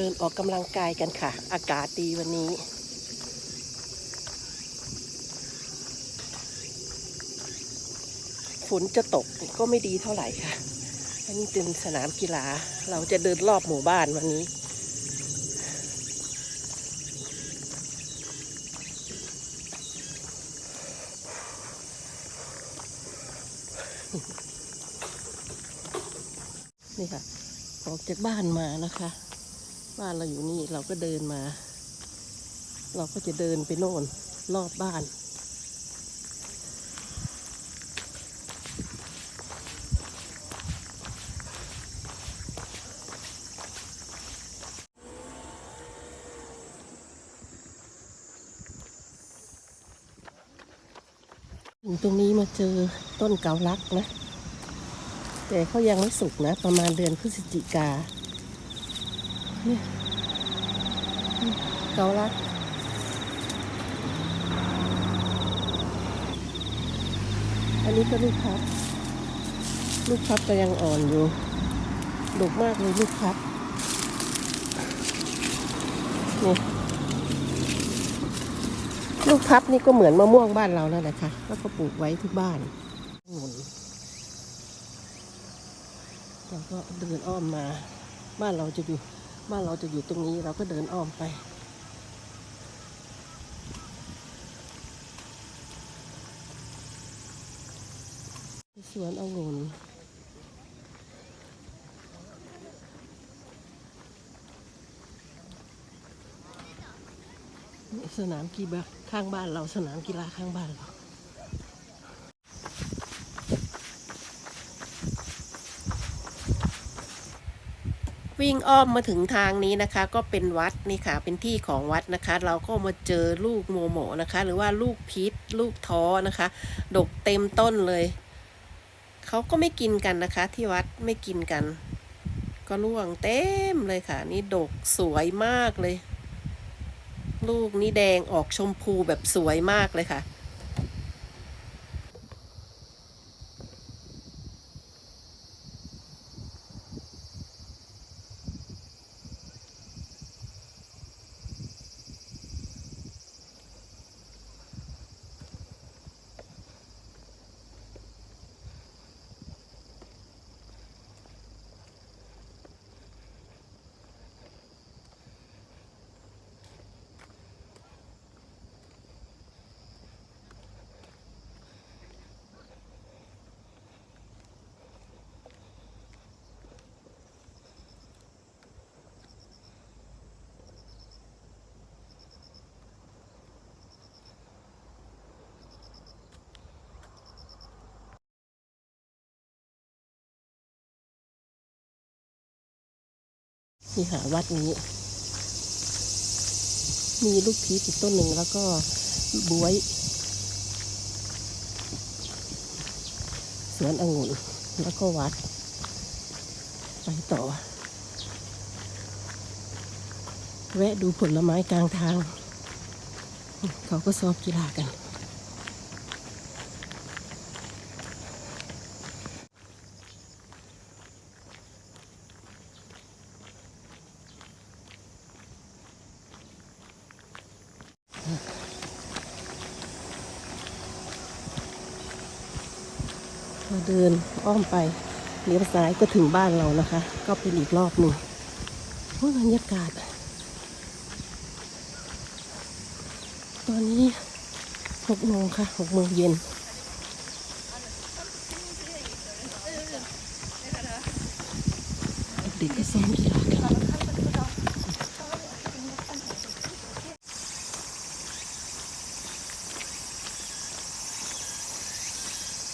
เดินออกกำลังกายกันค่ะ อากาศดีวันนี้ ฝนจะตกก็ไม่ดีเท่าไหร่ค่ะ อันนี้เป็นสนามกีฬา เราจะเดินรอบหมู่บ้านวันนี้นี่ค่ะ ออกจากบ้านมานะคะ บ้านเราอยู่นี่เราก็เดินมา เราก็จะเดินไปโน่นรอบบ้านถึงตรงนี้มาเจอต้นเกาลักนะ แต่เขายังไม่สุกนะ ประมาณเดือนพฤศจิกา เนี่ยเกาลักอันนี้ก็ลูกพับ ลูกพับก็ยังอ่อนอยู่ดกมากเลยลูกพับนี่ลูกพับนี่ก็เหมือนมะม่วงบ้านเรานั่นแหละค่ะ แล้วก็ปลูกไว้ที่บ้านองุ่นเราก็เดินอ้อมมา บ้านเราจะอยู่ บ้านเราจะอยู่ตรงนี้เราก็เดินอ้อมไป สวนองุ่นสนามกีฬาข้างบ้านเราสนามกีฬาข้างบ้านเรา วิ่งอ้อมมาถึงทางนี้นะคะ ก็เป็นวัดนี่ค่ะ เป็นที่ของวัดนะคะ เราก็มาเจอลูกโมโมนะคะ หรือว่าลูกพีชลูกท้อนะคะ ดกเต็มต้นเลยเขาก็ไม่กินกันนะคะ ที่วัดไม่กินกัน ก็ร่วงเต็มเลยค่ะ นี่ดกสวยมากเลย ลูกนี่แดงออกชมพูแบบสวยมากเลยค่ะ นี่ค่ะวัดนี้ มีลูกพีชอีกต้นหนึ่งแล้วก็บวย สวนองุ่นแล้วก็วัด ไปต่อ แวะดูผลไม้กลางทาง เขาก็ซอมกีฬากัน เราเดินอ้อมไปเลี้ยวซ้ายก็ถึงบ้านเรานะคะ ก็เป็นอีกรอบหนึ่งโอ้บรรยากาศ ตอนนี้หกโมงค่ะหกโมงเย็นเด็กก็ซ้อมกีฬากัน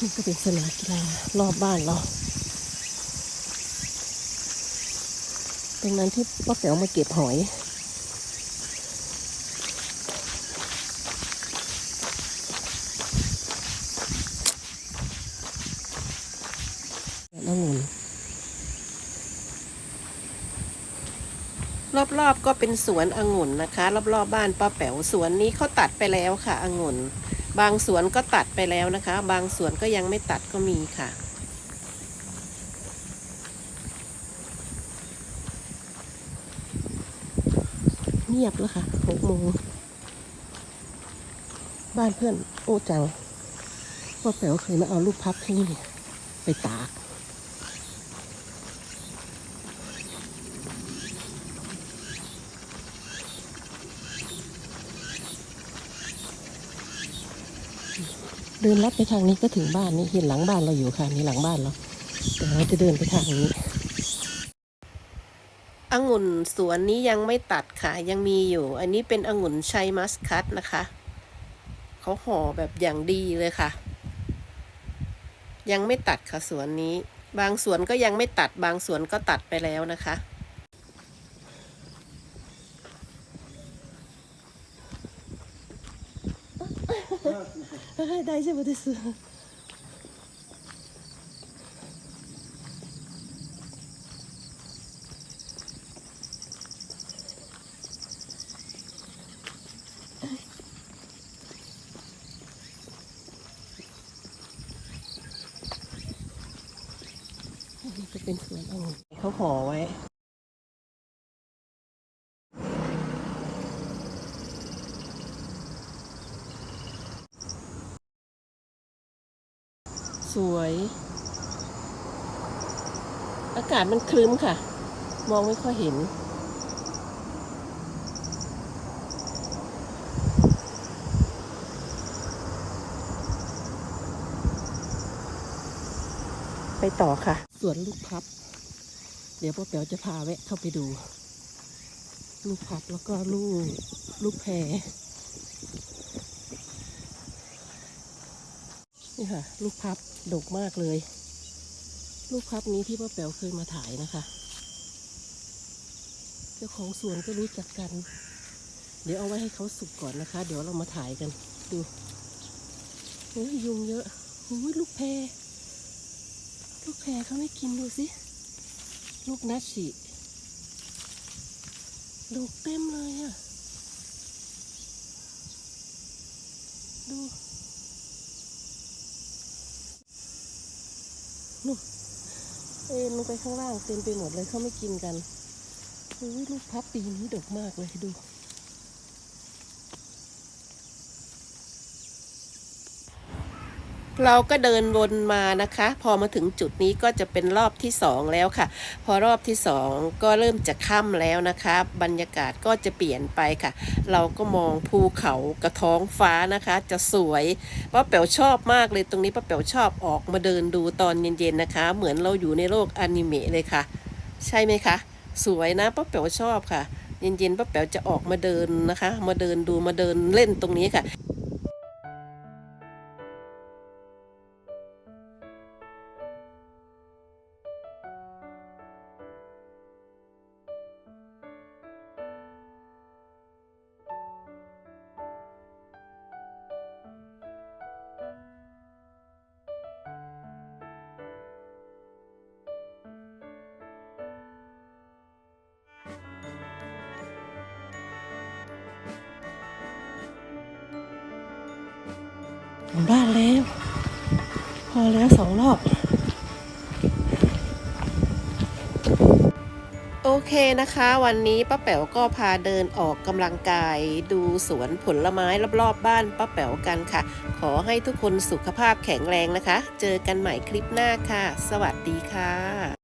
นี่ก็ เป็นสนามกีฬารอบบ้านเรา ตรงนั้นที่ป้าแป๋วมาเก็บหอยองุ่นรอบๆก็เป็นสวนองุ่นนะคะ รอบๆบบ้านป้าแป๋วสวนนี้เขาตัดไปแล้วค่ะองุ่น บางสวนก็ตัดไปแล้วนะคะ บางสวนก็ยังไม่ตัดก็มีค่ะ เงียบแล้วค่ะหกโมงบ้านเพื่อนโอ้จังว่าแป๋วเคยมาเอาลูกพับที่นี่ไปตาก เดินลัดไปทางนี้ก็ถึงบ้านนี่เห็นหลังบ้านเราอยู่ค่ะนี่หลังบ้านเราแต่เราจะเดินไปทางนี้องุ่นสวนนี้ยังไม่ตัดค่ะ ยังมีอยู่ อันนี้เป็นองุ่นชัยมัสคัตนะคะเขาห่อแบบอย่างดีเลยค่ะ ยังไม่ตัดค่ะสวนนี้ บางสวนก็ยังไม่ตัดบางสวนก็ตัดไปแล้วนะคะ 大丈夫です。อันนี้จะเป็นสวนองุ่นเขาห่อไว้ สวย อากาศมันครึ้มค่ะ มองไม่ค่อยเห็น ไปต่อค่ะ สวนลูกพับ เดี๋ยวพ่อแป๋วจะพาแวะเข้าไปดู ลูกพับแล้วก็ลูก ลูกแพร นี่ค่ะ ลูกพับดกมากเลย ลูกพับนี้ที่ป้าแป๋วเคยมาถ่ายนะคะ เจ้าของสวนก็รู้จักกัน เดี๋ยวเอาไว้ให้เขาสุกก่อนนะคะ เดี๋ยวเรามาถ่ายกันดูโอ้ยยุงเยอะโอ้ยลูกแพรลูกแพรเขาไม่กินดูสิลูกนัชชิดกเต็มเลยอะดู เอ็นลงไปข้างล่างเต็มไปหมดเลยเขาไม่กินกันอุ้ยลูกพับปีนี้ดกมากเลยดู เราก็เดินวนมานะคะ พอมาถึงจุดนี้ก็จะเป็นรอบที่สองแล้วค่ะ พอรอบที่สองก็เริ่มจะค่ำแล้วนะคะ บรรยากาศก็จะเปลี่ยนไปค่ะ เราก็มองภูเขากระท้องฟ้านะคะ จะสวยป้าแป๋วชอบมากเลยตรงนี้ป้าแป๋วชอบออกมาเดินดูตอนเย็นๆนะคะ เหมือนเราอยู่ในโลกอนิเมะเลยค่ะ ใช่ไหมคะ สวยนะป้าแป๋วชอบค่ะ เย็นๆป้าแป๋วจะออกมาเดินนะคะ มาเดินดูมาเดินเล่นตรงนี้ค่ะ ถึงบ้านแล้ว พอแล้วสองรอบ โอเคนะคะ วันนี้ป้าแป๋วก็พาเดินออกกำลังกาย ดูสวนผลไม้รอบๆบ้านป้าแป๋วกันค่ะ ขอให้ทุกคนสุขภาพแข็งแรงนะคะ เจอกันใหม่คลิปหน้าค่ะ สวัสดีค่ะ